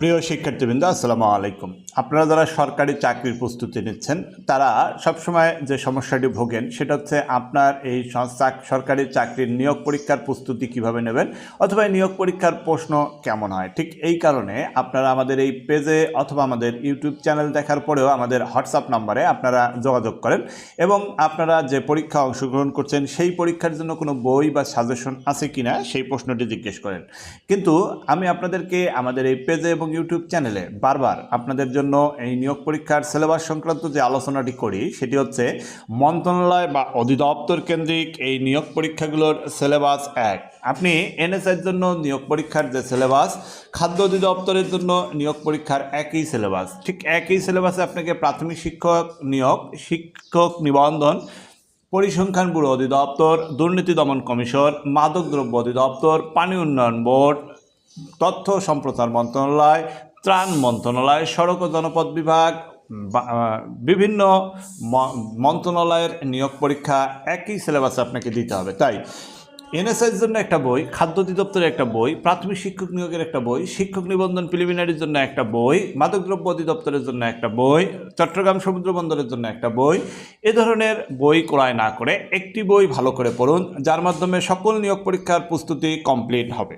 প্রিয় শিক্ষার্থীবৃন্দ, আসসালামু আলাইকুম। আপনারা যারা সরকারি চাকরির প্রস্তুতি নিচ্ছেন, তারা সবসময় যে সমস্যাটি ভোগেন, সেটা হচ্ছে আপনার এই সরকারি চাকরির নিয়োগ পরীক্ষার প্রস্তুতি কীভাবে নেবেন অথবা নিয়োগ পরীক্ষার প্রশ্ন কেমন হয়। ঠিক এই কারণে আপনারা আমাদের এই পেজে অথবা আমাদের ইউটিউব চ্যানেল দেখার পরেও আমাদের হোয়াটসঅ্যাপ নাম্বারে আপনারা যোগাযোগ করেন এবং আপনারা যে পরীক্ষা অংশগ্রহণ করছেন, সেই পরীক্ষার জন্য কোনো বই বা সাজেশন আছে কিনা, সেই প্রশ্নটি জিজ্ঞেস করেন। কিন্তু আমি আপনাদেরকে আমাদের এই পেজে এবং ইউটিউব চ্যানেলে বারবার আপনাদের জন্য এই নিয়োগ পরীক্ষার সিলেবাস সংক্রান্ত যে আলোচনাটি করি, সেটি হচ্ছে মন্ত্রণালয় বা অধিদপ্তর কেন্দ্রিক এই নিয়োগ পরীক্ষাগুলোর সিলেবাস এক। আপনি এনএসআইয়ের জন্য নিয়োগ পরীক্ষার যে সিলেবাস খাদ্য অধিদপ্তরের জন্য নিয়োগ পরীক্ষার একই সিলেবাস ঠিক একই সিলেবাসে আপনাকে প্রাথমিক শিক্ষক নিয়োগ, শিক্ষক নিবন্ধন, পরিসংখ্যান ব্যুরো অধিদপ্তর, দুর্নীতি দমন কমিশন মাদকদ্রব্য অধিদপ্তর, পানি উন্নয়ন বোর্ড তথ্য সম্প্রচার মন্ত্রণালয়, ত্রাণ মন্ত্রণালয়, সড়ক ও জনপথ বিভাগ বিভিন্ন মন্ত্রণালয়ের নিয়োগ পরীক্ষা, একই সিলেবাসে আপনাকে দিতে হবে। তাই এনএসআইয়ের জন্য একটা বই, খাদ্য অধিদপ্তরের একটা বই, প্রাথমিক শিক্ষক নিয়োগের একটা বই, শিক্ষক নিবন্ধন প্রিলিমিনারির জন্য একটা বই, মাদকদ্রব্য অধিদপ্তরের জন্য একটা বই, চট্টগ্রাম সমুদ্র বন্দরের জন্য একটা বই, এ ধরনের বই ক্রয় না করে একটি বই ভালো করে পড়ুন, যার মাধ্যমে সকল নিয়োগ পরীক্ষার প্রস্তুতি কমপ্লিট হবে।